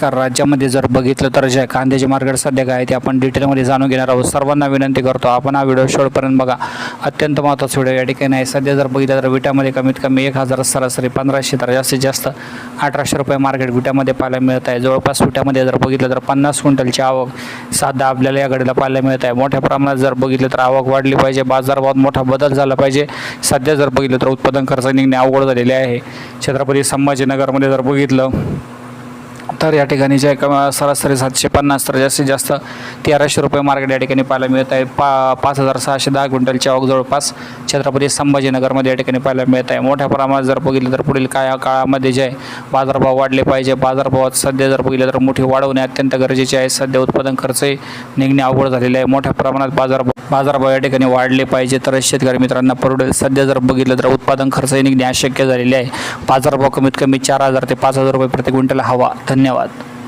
नमस्कार राज्यामध्ये जर बघितलं तर जे कांद्याचे मार्केट सध्या काय आहे ते आपण डिटेलमध्ये जाणून घेणार आहोत. सर्वांना विनंती करतो आपण हा व्हिडिओ शेवटपर्यंत बघा. अत्यंत महत्त्वाचा व्हिडिओ या ठिकाणी आहे. सध्या जर बघितलं तर विट्यामध्ये कमीत कमी एक हजार सरासरी पंधराशे तर जास्तीत जास्त अठराशे रुपये मार्केट विट्यामध्ये पाहायला मिळत आहे. जवळपास विट्यामध्ये जर बघितलं तर पन्नास क्विंटलची आवक साधा आपल्याला या घडीला पाहायला मिळत आहे. मोठ्या प्रमाणात जर बघितलं तर आवक वाढली पाहिजे. बाजारभावात मोठा बदल झाला पाहिजे. सध्या जर बघितलं तर उत्पादन खर्च निघणे अवघड झालेले आहे. छत्रपती संभाजीनगरमध्ये जर बघितलं तर या ठिकाणी जे सरासरी सातशे पन्नास तर जास्तीत जास्त तेराशे रुपये मार्केट या ठिकाणी पाहायला मिळत आहे. पा पाच हजार सहाशे दहा क्विंटलच्या आवक जवळपास छत्रपती संभाजीनगरमध्ये या ठिकाणी पाहायला मिळत आहे. मोठ्या प्रमाणात जर बघितलं तर पुढील काय काळामध्ये जे आहे बाजारभाव वाढले पाहिजे. बाजारभावात सध्या जर बघितलं तर मोठी वाढ होणे अत्यंत गरजेचे आहे. सध्या उत्पादन खर्चही निघणे अवघड झालेले आहे. मोठ्या प्रमाणात बाजारभाव बाजारभाव या ठिकाणी वाढले पाहिजे. तर शेतकरी मित्रांना परवडेल. सध्या जर बघितलं तर उत्पादन खर्चही निघणे अशक्य झालेले आहे. बाजारभाव कमीत कमी चार हजार ते पाच हजार रुपये प्रति क्विंटल हवा. धन्यवाद.